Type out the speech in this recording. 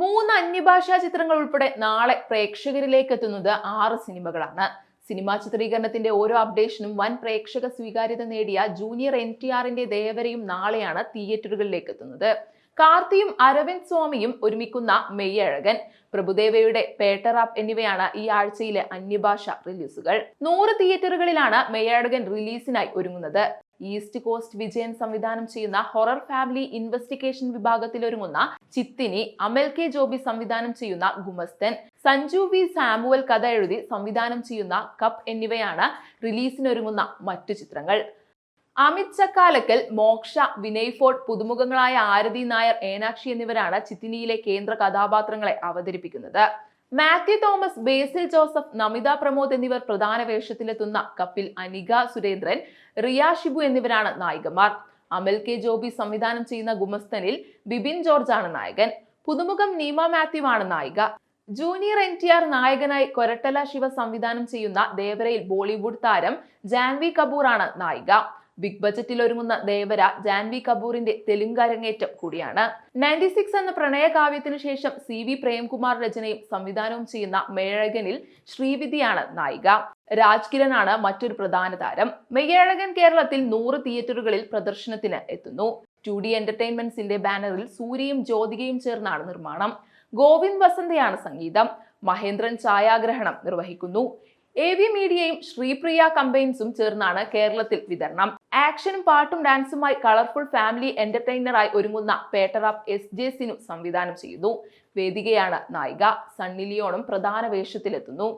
മൂന്ന് അന്യഭാഷാ ചിത്രങ്ങൾ ഉൾപ്പെടെ നാളെ പ്രേക്ഷകരിലേക്ക് എത്തുന്നത് ആറ് സിനിമകളാണ്. സിനിമാ ചിത്രീകരണത്തിന്റെ ഓരോ അപ്ഡേഷനും വൻ പ്രേക്ഷക സ്വീകാര്യത നേടിയ ജൂനിയർ എൻ ടി ആറിന്റെ ദേവരയും നാളെയാണ് തിയേറ്ററുകളിലേക്ക് എത്തുന്നത്. കാർത്തിയും അരവിന്ദ് സ്വാമിയും ഒരുമിക്കുന്ന മെയ്യഴകൻ പ്രഭുദേവയുടെ പേട്ടറാപ്പ് എന്നിവയാണ് ഈ ആഴ്ചയിലെ അന്യഭാഷ റിലീസുകൾ. നൂറ് തിയേറ്ററുകളിലാണ് മെയ്യഴകൻ റിലീസിനായി ഒരുങ്ങുന്നത്. ഈസ്റ്റ് കോസ്റ്റ് വിജയൻ സംവിധാനം ചെയ്യുന്ന ഹൊറർ ഫാമിലി ഇൻവെസ്റ്റിഗേഷൻ വിഭാഗത്തിലൊരുങ്ങുന്ന ചിത്തിനി അമൽ കെ ജോബി സംവിധാനം ചെയ്യുന്ന ഗുമസ്തൻ സഞ്ജു വി സാമുവൽ കഥ എഴുതി സംവിധാനം ചെയ്യുന്ന കപ്പ് എന്നിവയാണ് റിലീസിനൊരുങ്ങുന്ന മറ്റു ചിത്രങ്ങൾ. അമിത് ചക്കാലക്കൽ മോക്ഷ വിനയ് ഫോർട്ട് പുതുമുഖങ്ങളായ ആരതി നായർ ഏനാക്ഷി എന്നിവരാണ് ചിത്തിനിയിലെ കേന്ദ്ര കഥാപാത്രങ്ങളെ അവതരിപ്പിക്കുന്നത്. മാത്യു തോമസ് ബേസിൽ ജോസഫ് നമിത പ്രമോദ് എന്നിവർ പ്രധാന വേഷത്തിലെത്തുന്ന കപ്പിൽ അനിക സുരേന്ദ്രൻ റിയ ഷിബു എന്നിവരാണ് നായികമാർ. അമൽ കെ. ജോബി സംവിധാനം ചെയ്യുന്ന ഗുമസ്തനിൽ ബിബിൻ ജോർജ് ആണ് നായകൻ. പുതുമുഖം നീമ മാത്യു ആണ് നായിക. ജൂനിയർ എൻ ടി ആർ നായകനായി കൊരട്ടല ശിവ സംവിധാനം ചെയ്യുന്ന ദേവരയിൽ ബോളിവുഡ് താരം ജാൻവി കപൂർ ആണ് നായിക. ബിഗ് ബജറ്റിൽ ഒരുങ്ങുന്ന ദേവര ജാൻവി കപൂറിന്റെ തെലുങ്ക് അരങ്ങേറ്റം കൂടിയാണ്. നയന്റി സിക്സ് എന്ന പ്രണയകാവ്യത്തിന് ശേഷം സി വി പ്രേംകുമാർ രചനയും സംവിധാനവും ചെയ്യുന്ന മേഴകനിൽ ശ്രീവിധിയാണ് നായിക. രാജ് കിരൺ ആണ് മറ്റൊരു പ്രധാന താരം. മെയ്യഴകൻ കേരളത്തിൽ നൂറ് തിയേറ്ററുകളിൽ പ്രദർശനത്തിന് എത്തുന്നു. ടു ഡി എന്റർടൈൻമെന്റ്സിന്റെ ബാനറിൽ സൂര്യയും ജ്യോതികയും ചേർന്നാണ് നിർമ്മാണം. ഗോവിന്ദ് വസന്തയാണ് സംഗീതം. മഹേന്ദ്രൻ ഛായാഗ്രഹണം നിർവഹിക്കുന്നു. എ വി മീഡിയയും ശ്രീപ്രിയ കമ്പൈൻസും ചേർന്നാണ് കേരളത്തിൽ വിതരണം. ആക്ഷനും പാട്ടും ഡാൻസുമായി കളർഫുൾ ഫാമിലി എന്റർടൈനറായി ഒരുങ്ങുന്ന പേട്ടറാപ്പ് എസ് ജെ സിനു സംവിധാനം ചെയ്യുന്നു വേദികയാണ് നായിക. സണ്ണി ലിയോണും പ്രധാന വേഷത്തിലെത്തുന്നു.